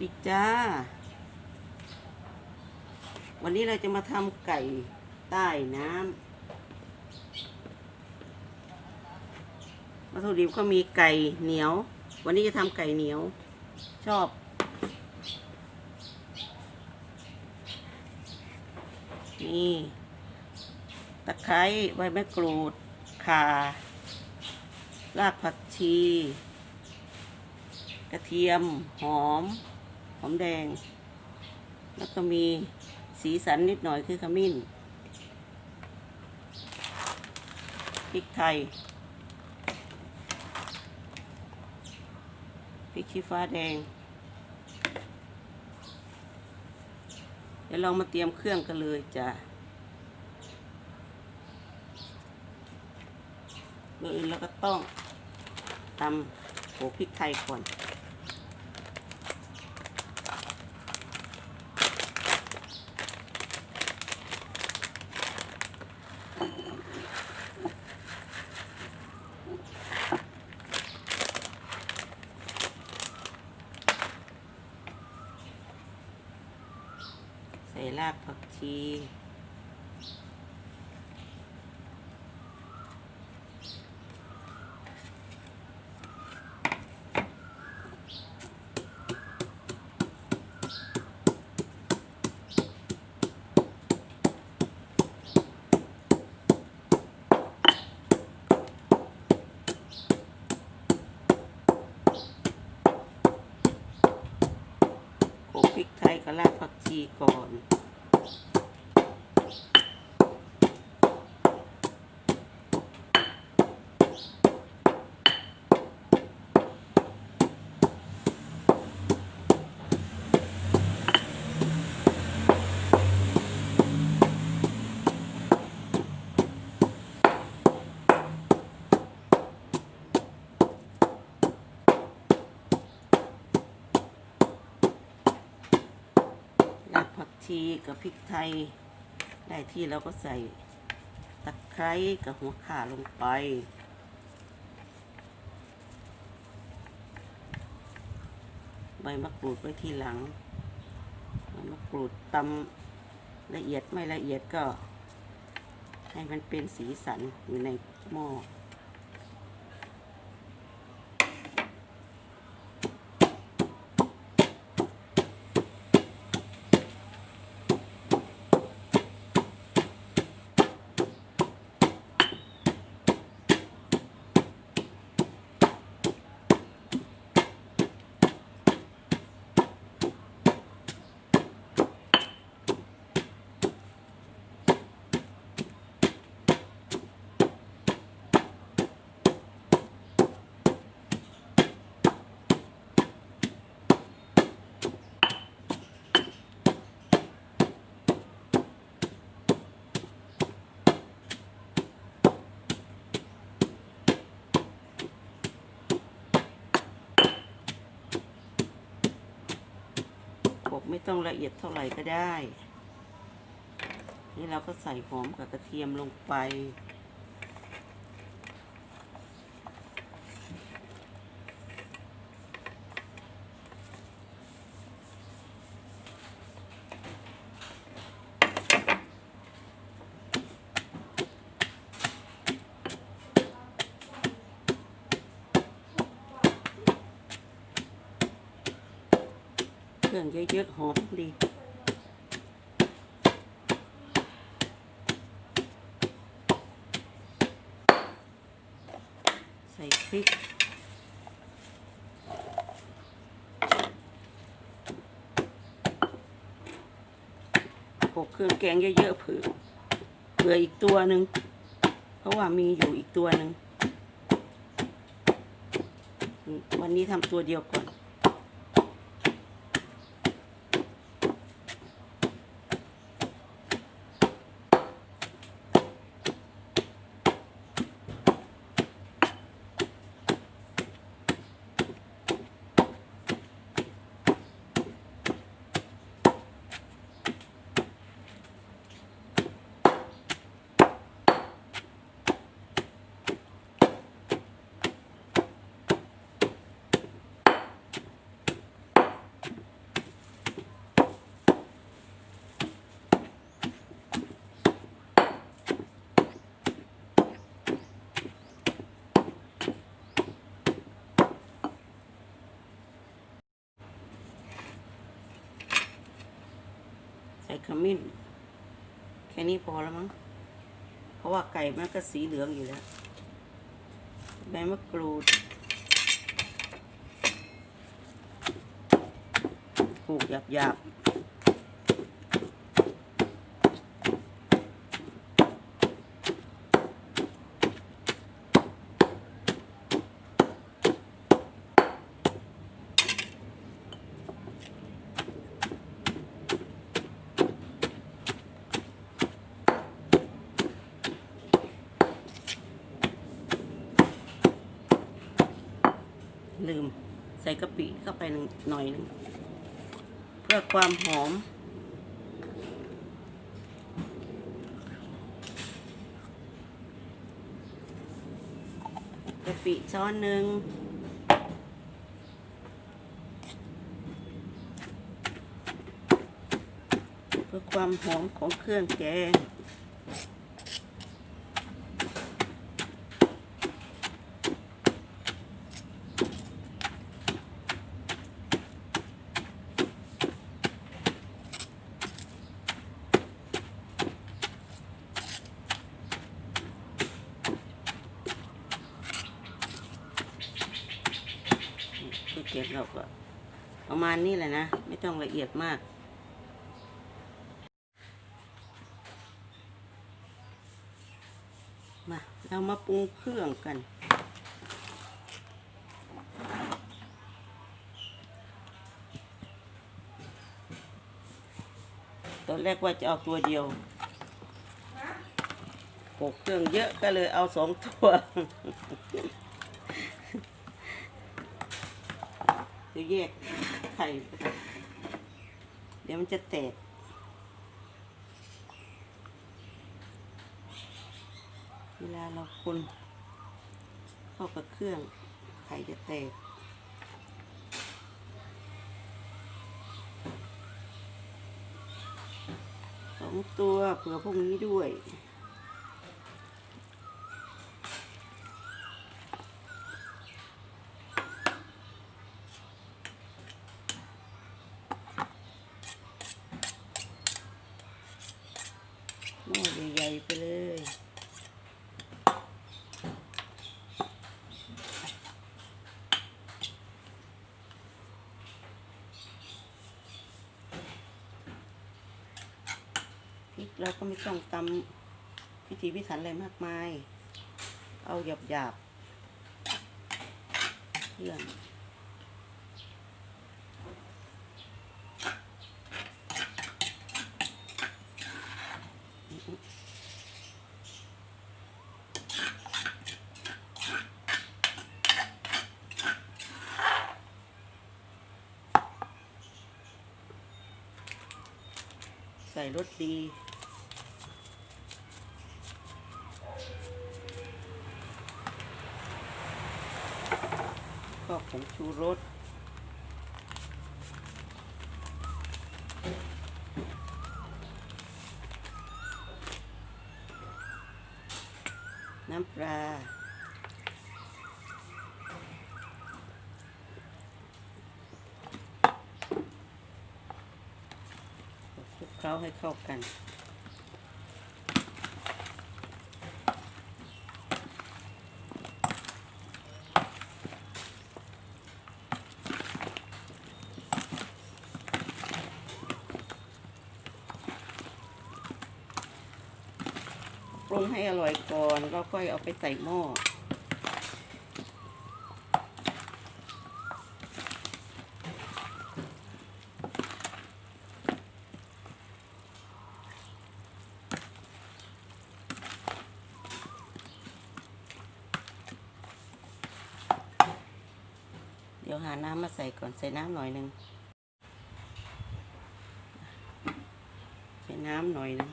ดีจ้า วันนี้เราจะมาทำไก่ใต้น้ำวัตถุดิบก็มีไก่เหนียว วันนี้จะทำไก่เหนียว ชอบ นี่ตะไคร้ใบมะกรูดข่ารากผักชี กระเทียม หอม หอมแดง แล้วก็มีสีสันนิดหน่อยคือขมิ้นพริกไทยพริกชี้ฟ้าแดง เดี๋ยวเรามาเตรียมเครื่องกันเลยจ้ะเมื่ออื่นเราก็ต้องทำโขลกพริกไทยก่อน ใส่รากผักชี พริกไทยกับรากผักชีก่อน รากผักชีกับพริกไทย ได้ที่เราก็ใส่ตะไคร้กับหัวข่าลงไป ใบมะกรูดไว้ทีหลังใบมะกรูดตำละเอียดไม่ละเอียดก็ ให้มันเป็นสีสันอยู่ในหม้อ อบไม่ต้องละเอียดเท่าไหร่ก็ได้ นี่เราก็ใส่หอมกับกระเทียมลงไป รื่องเยอะๆหอมดีใส่พริกโขกเครื่องแกงเยอะๆเผื่อเผื่ออีกตัวหนึ่งเพราะว่ามีอยู่อีกตัวหนึ่งวันนี้ทำตัวเดียวก่อน นี้พอแล้วมั้ง เพราะว่าไก่มันก็สีเหลืองอยู่แล้วใบมะกรูดขูดหยาบๆ ลืมใส่กะปิเข้าไปหน่อยหนึงเพื่อความหอม กะปิช้อนหนึ่งเพื่อความหอมของเครื่องแกง คือเก็บเราก็ ประมาณนี้แหละนะ ไม่ต้องละเอียดมากมาเรามาปรุงเครื่องกัน ตอนแรกว่าจะเอาตัวเดียวโขกเครื่องเยอะก็เลยเอาสองตัวเดี๋ยวแยก ไข่ เดี๋ยวมันจะแตก เวลาเราคนเข้ากับเครื่อง ไข่จะแตกสองตัวเผื่อพวกนี้ด้วย หม้อใหญ่ๆไปเลยพริกเราก็ไม่ต้องตำพิธีพิถันอะไรมากมาย เอาหยาบหยาบๆเครื่องใส่รสดี ก็ผงชูรสน้ำปลา ค ล้าให้เข้ากัน ปรุงให้อร่อยก่อนแล้วค่อยเอาไปใส่หม้อ ยวหาน้ำมาใส่ก่อนใส่น้ำหน่อยหนึ่งใส่น้ำหน่อยหนึ่ง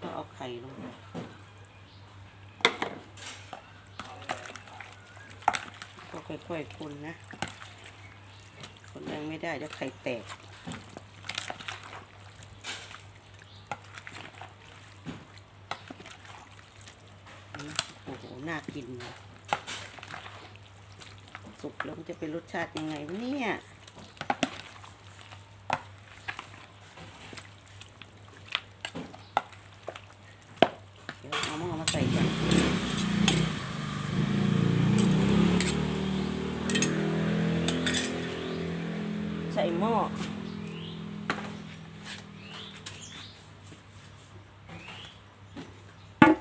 ก็เอาไข่ลงก็ค่อยๆคนนะ คนแรงไม่ได้เดี๋ยวไข่แตก โอ้โห น่ากิน สุกแล้วมันจะเป็นรสชาติยังไงวะเนี่ยเดี๋ยวเอาหม้อมาใส่กันใส่หม้อ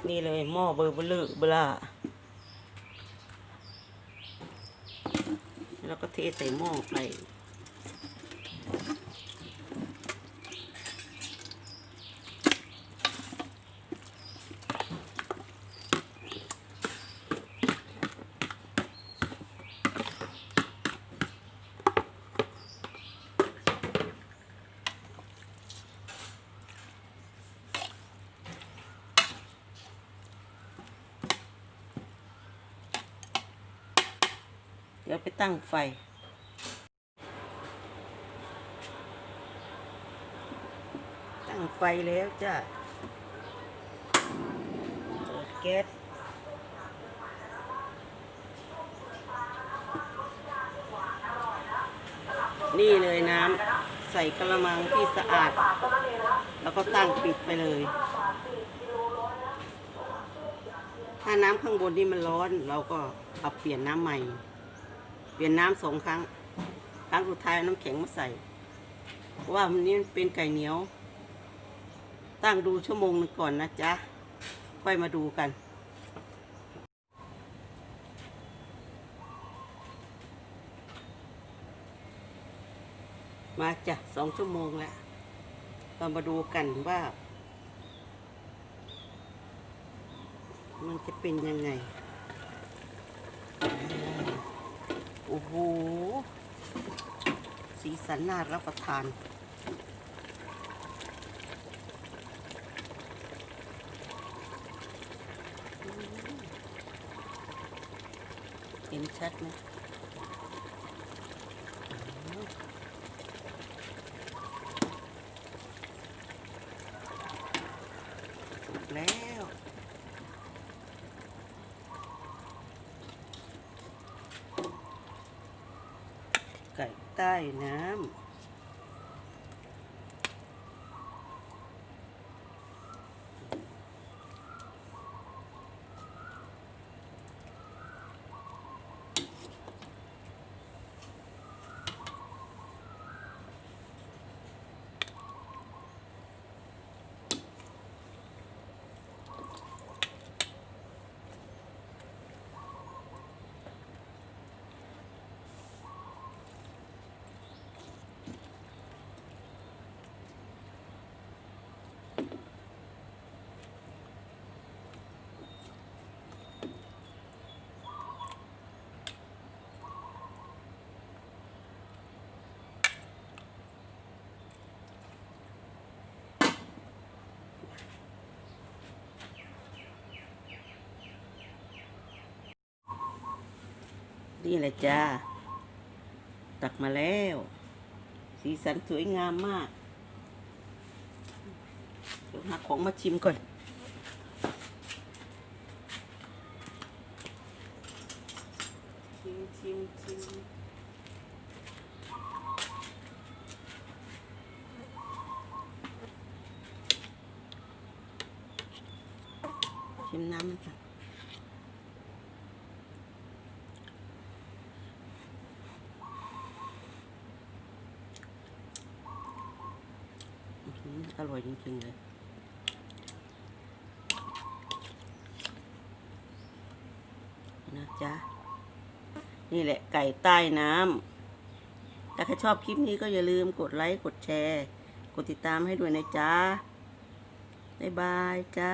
นี่เลยหม้อเบอร์เบลือเบล่า แล้วก็เทใส่หม้อไป ไปตั้งไฟ ตั้งไฟแล้วจ้ะเปิดแก๊สนี่เลยน้ำใส่กระมังที่สะอาด แล้วก็ตั้งปิดไปเลย ถ้าน้ำข้างบนนี่มันร้อน เราก็เอาเปลี่ยนน้ำใหม่ เปลี่ยนน้ำสองครั้ง ครั้งสุดท้ายน้ำแข็งมาใส่ เพราะว่ามันนี่มันเป็นไก่เหนียว ตั้งดูชั่วโมงหนึ่งก่อนนะจ๊ะ ค่อยมาดูกัน มาจ้ะสองชั่วโมงแล้วเรามาดูกันว่า มันจะเป็นยังไง โอ้โห สีสันน่ารับประทาน เห็นชัดไหมสุกแล้ว ไก่ ใต้น้ำ นี่แหละจ้า ตักมาแล้ว สีสันสวยงามมากเดี๋ยวหาของมาชิมก่อน ชิมชิมชิมชิมน้ำมันก่อน อร่อยจริงๆเลยนะจ๊ะ นี่แหละไก่ใต้น้ำถ้าใครชอบคลิปนี้ก็อย่าลืมกดไลค์ กดแชร์ กดติดตามให้ด้วยนะจ๊ะ บ๊ายบายจ้า